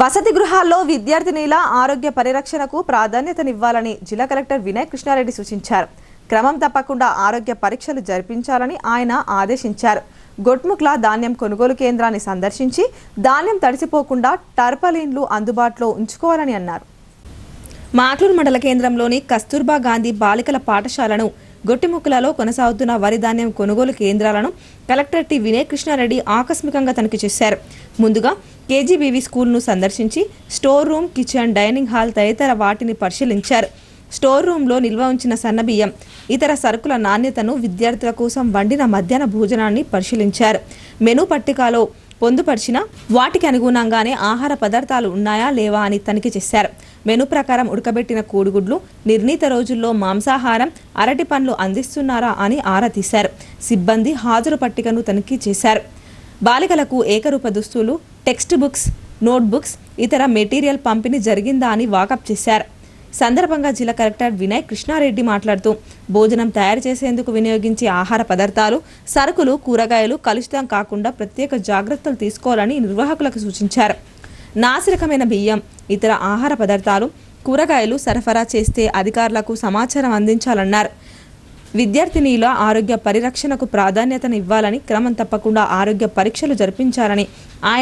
వసతి గృహాల్లో విద్యార్థినిల ఆరోగ్య పరిరక్షణకు ప్రాధాన్యతనివ్వాలని జిల్లా కలెక్టర్ వినయ్ కృష్ణారెడ్డి సూచించారు. క్రమం తప్పకుండా ఆరోగ్య పరీక్షలు జరిపించాలని ఆయన ఆదేశించారు. గొట్ముక్ల ధాన్యం కొనుగోలు కేంద్రాన్ని సందర్శించి ధాన్యం తడిసిపోకుండా టర్పలిన్లు అందుబాటులో ఉంచుకోవాలని అన్నారు. మాట్లూరు మండల కేంద్రంలోని కస్తూర్బా గాంధీ బాలికల పాఠశాలను గొట్టిముక్కులలో కొనసాగుతున్న వరి ధాన్యం కొనుగోలు కేంద్రాలను కలెక్టర్ టి వినయ్ కృష్ణారెడ్డి ఆకస్మికంగా తనిఖీ చేశారు. ముందుగా కేజీబీవీ స్కూల్ను సందర్శించి store room kitchen dining hall తదితర వాటిని పరిశీలించారు. స్టోర్ రూమ్లో నిల్వ ఉంచిన సన్నబియ్యం ఇతర సరుకుల నాణ్యతను విద్యార్థుల కోసం వండిన మధ్యాహ్న భోజనాన్ని పరిశీలించారు. మెను పట్టికలో పొందుపరిచిన వాటికి అనుగుణంగానే ఆహార పదార్థాలు ఉన్నాయా లేవా అని తనిఖీ చేశారు. మెను ప్రకారం ఉడకబెట్టిన కోడిగుడ్లు నిర్ణీత రోజుల్లో మాంసాహారం అరటి పండ్లు అందిస్తున్నారా అని ఆరా తీశారు. సిబ్బంది హాజరు పట్టికను తనిఖీ చేశారు. బాలికలకు ఏకరూప దుస్తులు టెక్స్ట్ బుక్స్ నోట్బుక్స్ ఇతర మెటీరియల్ పంపిణీ జరిగిందా అని వాకప్ చేశారు. సందర్భంగా జిల్లా కలెక్టర్ వినయ్ కృష్ణారెడ్డి మాట్లాడుతూ భోజనం తయారు చేసేందుకు వినియోగించే ఆహార పదార్థాలు సరుకులు కూరగాయలు కలుషితం కాకుండా ప్రత్యేక జాగ్రత్తలు తీసుకోవాలని నిర్వాహకులకు సూచించారు. నాసిరకమైన బియ్యం ఇతర ఆహార పదార్థాలు కూరగాయలు సరఫరా చేస్తే అధికారులకు సమాచారం అందించాలన్నారు. విద్యార్థినిల ఆరోగ్య పరిరక్షణకు ప్రాధాన్యతనివ్వాలని క్రమం తప్పకుండా ఆరోగ్య పరీక్షలు జరిపించాలని ఆయన